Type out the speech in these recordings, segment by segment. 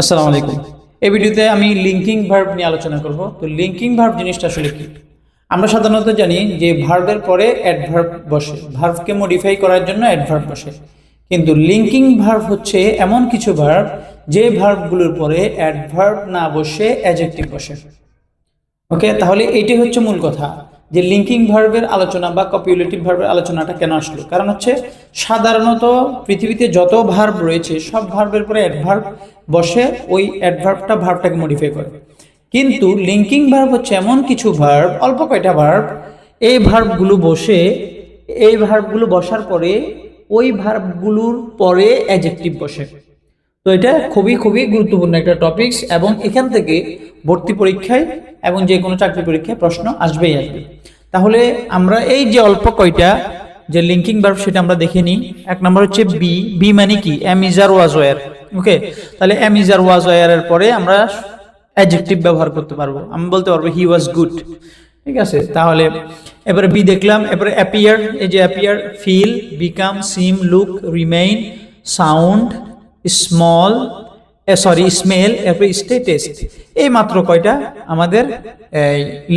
আসসালামু আলাইকুম। এই ভিডিওতে আমি লিঙ্কিং ভার্ব নিয়ে আলোচনা করব। তো লিঙ্কিং ভার্ব জিনিসটা আসলে কি? আমরা সাধারণত জানি যে ভার্বের পরে অ্যাডভার্ব বসে। ভার্বকে মডিফাই করার জন্য অ্যাডভার্ব বসে। কিন্তু লিঙ্কিং ভার্ব হচ্ছে এমন কিছু ভার্ব যে ভার্বগুলোর পরে অ্যাডভার্ব না বসে অ্যাজেক্টিভ বসে। ওকে তাহলে এটি হচ্ছে মূল কথা যে লিঙ্কিং ভার্বের আলোচনা বা কপিউলেটিভ ভার্বের আলোচনাটা কেন আসলো? কারণ হচ্ছে সাধারণত পৃথিবীতে যত ভার্ব রয়েছে, সব ভার্বের পরে অ্যাডভার্ব বসে ওই অ্যাডভার্বটা ভার্বটাকে মডিফাই করে। কিন্তু লিঙ্কিং ভার্ব হচ্ছে এমন কিছু ভার্ব অল্প কয়টা ভার্ব এই ভার্বগুলো বসে, এই ভার্বগুলো বসার পরে ওই ভার্বগুলোর পরে অ্যাজেক্টিভ বসে। তো এটা খুবই খুবই গুরুত্বপূর্ণ একটা টপিকস এবং এখান থেকে ভর্তি পরীক্ষায় এবং যে কোনো চাকরি পরীক্ষায় প্রশ্ন আসবেই আসবে। তাহলে আমরা এই যে অল্প কয়টা যে লিঙ্কিং ভার্ব সেটা আমরা দেখে নিই। এক নম্বর হচ্ছে বি বি মানে কি? এম ইজার ওয়াজ ওয়ার ওকে তাহলে এম ইজ আর ওয়াজ ওয়ারের পরে আমরা অ্যাডজেক্টিভ ব্যবহার করতে পারব। আমি বলতে পারব হি ওয়াজ গুড ঠিক আছে? তাহলে এবারে বি দেখলাম, এবারে অ্যাপিয়ার এই যে appear feel become seem look remain sound small sorry smell এরপরে স্টে টেস্ট এই মাত্র কয়টা? আমাদের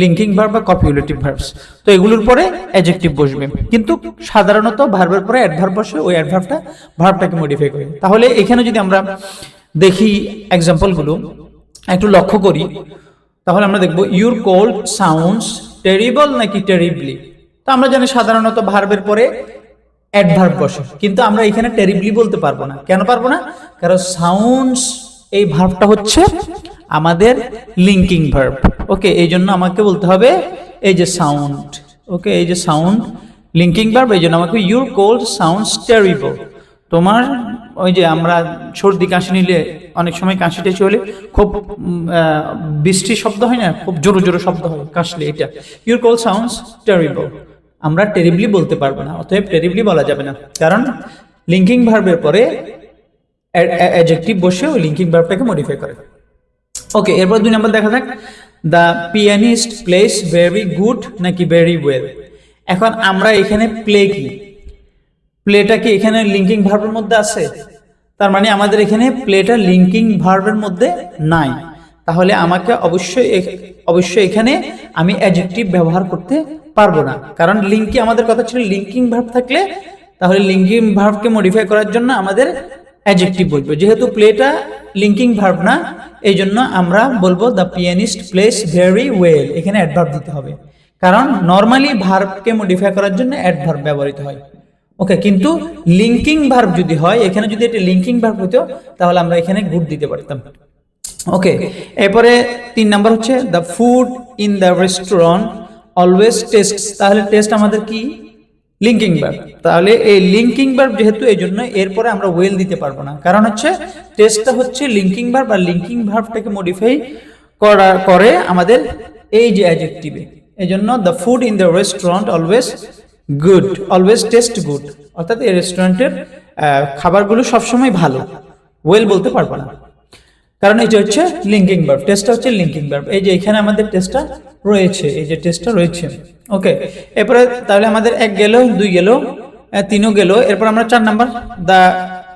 লিঙ্কিং ভার্ব বা কপিউলেটিভ ভার্বস তো এগুলোর পরে অ্যাডজেক্টিভ বসবে। কিন্তু সাধারণত ভার্বের পরে অ্যাডভার্ব বসে, ওই অ্যাডভার্বটা ভার্বটাকে মডিফাই করে। তাহলে এখানে যদি আমরা দেখি এক্সাম্পলগুলো একটু লক্ষ্য করি, তাহলে আমরা দেখব ইউর কোল্ড সাউন্ডস টেরিবল নাকি টেরিবলি তো আমরা জানি সাধারণত ভার্বের পরে অ্যাডভার্ব বসে। কিন্তু আমরা এখানে টেরিবলি বলতে পারব না। কেন পারব না? কারণ সাউন্ডস এই ভার্বটা হচ্ছে আমাদের লিঙ্কিং ভার্ব ওকে, এই জন্য আমাকে বলতে হবে এই যে সাউন্ড ওকে, এই যে সাউন্ড লিঙ্কিং ভার্ব এই জন্য আমাকে ইউর কোল্ড সাউন্ডস টেরিবল তোমার ওই যে আমরা সর্দি, কাশি নিলে অনেক সময় কাশি টাশি হলে খুব বৃষ্টি শব্দ হয় না? খুব জোরো জোরো শব্দ হয় কাশলে এটা। ইউর কোল সাউন্ডস টেরিবল আমরা টেরিবলি বলতে পারব না, অতএব টেরিবলি বলা যাবে না। কারণ লিঙ্কিং ভার্বের পরে অ্যাডজেক্টিভ বসে ওই লিঙ্কিং ভার্বটাকে মডিফাই করে। ওকে এরপর দুই নম্বর দেখা যাক। The pianist plays very good নাকি ভেরি ওয়েল এখন আমরা এখানে প্লে কি? প্লেটা কি এখানে লিঙ্কিং ভার্বের মধ্যে আছে? তার মানে আমাদের এখানে প্লেটা লিঙ্কিং ভার্বের মধ্যে নাই। তাহলে আমাকে অবশ্যই অবশ্যই এখানে আমি অ্যাডজেক্টিভ ব্যবহার করতে পারব না। কারণ লিঙ্কি আমাদের কথা ছিল লিঙ্কিং ভার্ব থাকলে, তাহলে লিঙ্কিং ভার্বকে মডিফাই করার জন্য আমাদের অ্যাডজেক্টিভ বলব। যেহেতু প্লেটা লিঙ্কিং ভার্ব না এই জন্য আমরা বলব the pianist plays very well এখানে অ্যাডভার্ব দিতে হবে। কারণ নর্মালি ভার্বকে মডিফাই করার জন্য অ্যাডভার্ব ব্যবহৃত হয়। ওকে কিন্তু লিঙ্কিং ভার্ব যদি হয়, এখানে যদি এটা লিঙ্কিং ভার্ব হতো, তাহলে আমরা এখানে গুড দিতে পারতাম। ওকে এরপরে তিন নাম্বার হচ্ছে the food in the restaurant always taste তাহলে টেস্ট আমাদের কি? লিঙ্কিং ভার্ব তাহলে এই লিঙ্কিং ভার্ব যেহেতু এই জন্য এরপরে আমরা ওয়েল দিতে পারব না। কারণ হচ্ছে টেস্টটা হচ্ছে লিঙ্কিং ভার্ব আর লিঙ্কিং ভার্বটাকে মডিফাই করা, করে আমাদের এই যে অ্যাডজেক্টিভে এই জন্য the food in the restaurant always good always taste good অর্থাৎ এই রেস্টুরেন্টের খাবারগুলো সবসময় ভালো। ওয়েল বলতে পারব না। কারণ এটা হচ্ছে লিঙ্কিং ভার্ব টেস্টটা হচ্ছে লিঙ্কিং ভার্ব এই যে এখানে আমাদের টেস্টটা রয়েছে, এই যে টেস্টটা রয়েছে। ওকে এরপরে তাহলে আমাদের এক গেল, দুই গেল তিনও গেল। এরপর আমরা চার number the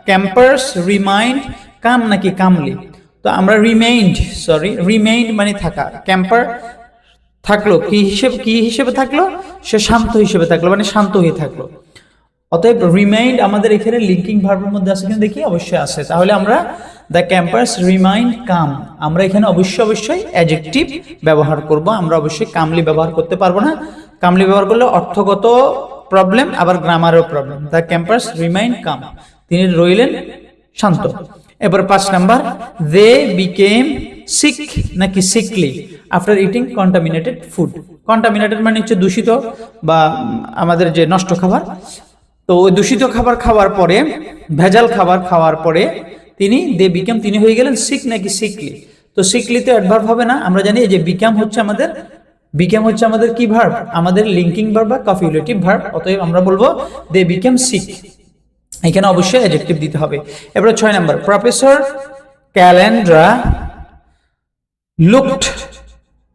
campers remained calm নাকি কামলি তো আমরা রিমাইন্ড সরি রিমাইন্ড মানে থাকা। ক্যাম্পার থাকল, কি হিসেবে কি হিসেবে থাকল? সে শান্ত হিসেবে থাকল মানে শান্ত হয়ে থাকল। অতএব রিমাইন্ড আমাদের এখানে লিঙ্কিং ভার্বের মধ্যে আছে কিনা দেখি, অবশ্যই আছে। তাহলে আমরা দ্য ক্যাম্পাস রিমাইন্ড কাম আমরা এখানে অবশ্যই অবশ্যই অ্যাডজেক্টিভ ব্যবহার করব, আমরা অবশ্যই কামলি ব্যবহার করতে পারব না। কামলি ব্যবহার করলে অর্থগত প্রবলেম আবার গ্রামারও problem the campus remained calm তিনি রইলেন শান্ত। এবার পাঁচ নাম্বার দে বিকেম সিক নাকি sickly after eating contaminated food contaminated মানে হচ্ছে দূষিত বা আমাদের যে নষ্ট খাবার তো ওই দূষিত খাবার খাওয়ার পরে, ভেজাল খাবার খাওয়ার পরে তিনি দে বিকাম, তিনি হয়ে গেলেন সিক নাকি সিকলি তো সিকলিতে অ্যাডভার্ব হবে না। আমরা জানি যে বিকাম হচ্ছে আমাদের, বিকাম হচ্ছে আমাদের কি ভার্ব আমাদের লিঙ্কিং ভার্ব বা কফিউলেটিভ ভার্ব অতএব আমরা বলব দে বিকাম সিক এখানে অবশ্যই অ্যাডজেক্টিভ দিতে হবে। এবারে ছয় number professor Calendra looked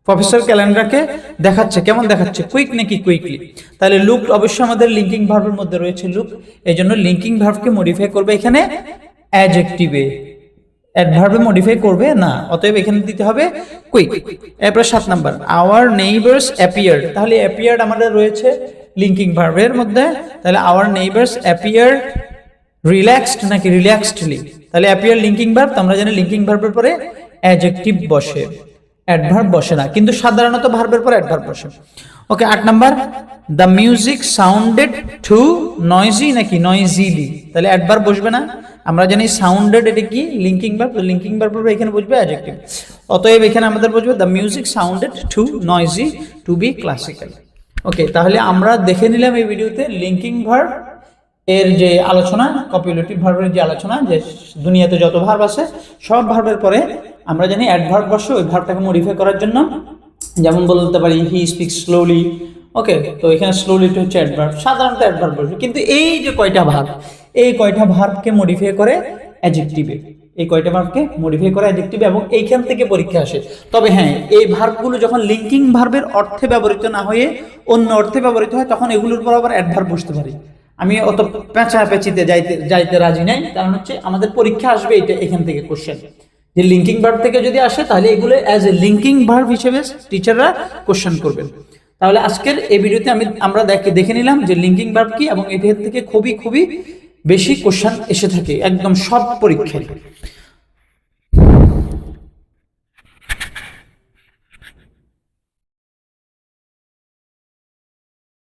professor ক্যালেন্ডারকে দেখাচ্ছে। কেমন দেখাচ্ছে? কুইক নাকি কুইকলি? তাহলে লুক অবশ্যই আমাদের লিঙ্কিং ভার্বের মধ্যে রয়েছে লুক। এই জন্য লিঙ্কিং ভার্বকে মডিফাই করবে এখানে অ্যাডজেক্টিভে অ্যাডভার্বে মডিফাই করবে? না, অতএব এখানে দিতে হবে কুইক। এরপর সাত নাম্বার আওয়ার নেইবার্স অ্যাপিয়ার তাহলে অ্যাপিয়ার আমাদের রয়েছে লিঙ্কিং ভার্বের মধ্যে। তাহলে আওয়ার নেইবার্স অ্যাপিয়ার রিল্যাক্সড নাকি রিল্যাক্সডলি তাহলে অ্যাপিয়ার লিঙ্কিং ভার্ব আমরা জানি লিঙ্কিং ভার্বের পরে অ্যাডজেক্টিভ বসে। অ্যাডভার্ব বসে না, কিন্তু সাধারণত ভার্বের পরে অ্যাডভার্ব বসে। ওকে আট number the music sounded to noisy নাকি নয়জিলি তাহলে অ্যাডভার্ব বসবে না। আমরা জানি সাউন্ডেড এটা কি? লিঙ্কিং ভার্ব তো লিঙ্কিং ভার্ব এখানে বসবে অ্যাডজেক্টিভ অতএব এখানে আমাদের বসবে the music sounded to noisy to be classical okay তাহলে আমরা দেখে নিলাম এই ভিডিওতে লিঙ্কিং ভার্ব এর যে আলোচনা কপিউলেটিভ ভার্বের যে আলোচনা, যে দুনিয়াতে যত ভার্ব আছে, সব ভার্বের পরে আমরা জানি অ্যাডভার্ব বসে ওই ভার্বটাকে মডিফাই করার জন্য, যেমন বলতে পারি হি স্পিক স্লোলি ওকে তো এখানে স্লোলিটা হচ্ছে অ্যাডভার্ব সাধারণত অ্যাডভার্ব বসবে কিন্তু এই যে কয়টা ভার্ব এই কয়টা ভার্বকে মডিফাই করে অ্যাডজেক্টিভে এই কয়টা ভার্বকে মডিফাই করে অ্যাডজেক্টিভ এবং এইখান থেকে পরীক্ষা আসে। তবে হ্যাঁ এই ভার্বগুলো যখন লিঙ্কিং ভার্বের অর্থে ব্যবহৃত না হয়ে অন্য অর্থে ব্যবহৃত হয়, তখন এগুলোর উপর আবার অ্যাডভার্ব বসতে পারে। আমি অত পেঁচা পেঁচিতে যাইতে যাইতে রাজি নাই, কারণ হচ্ছে আমাদের পরীক্ষা আসবে এটা এখান থেকে কোশ্চেন যে লিঙ্কিং ভার্ব থেকে যদি আসে, তাহলে এগুলো অ্যাজ এ লিঙ্কিং ভার্ব হিসেবে টিচাররা কোশ্চেন করবেন। তাহলে আজকের এই ভিডিওতে আমি, আমরা দেখে দেখে নিলাম যে লিঙ্কিং ভার্ব কি এবং এদের থেকে খুবই খুবই বেশি কোশ্চেন এসে থাকে, একদম সব পরীক্ষায়।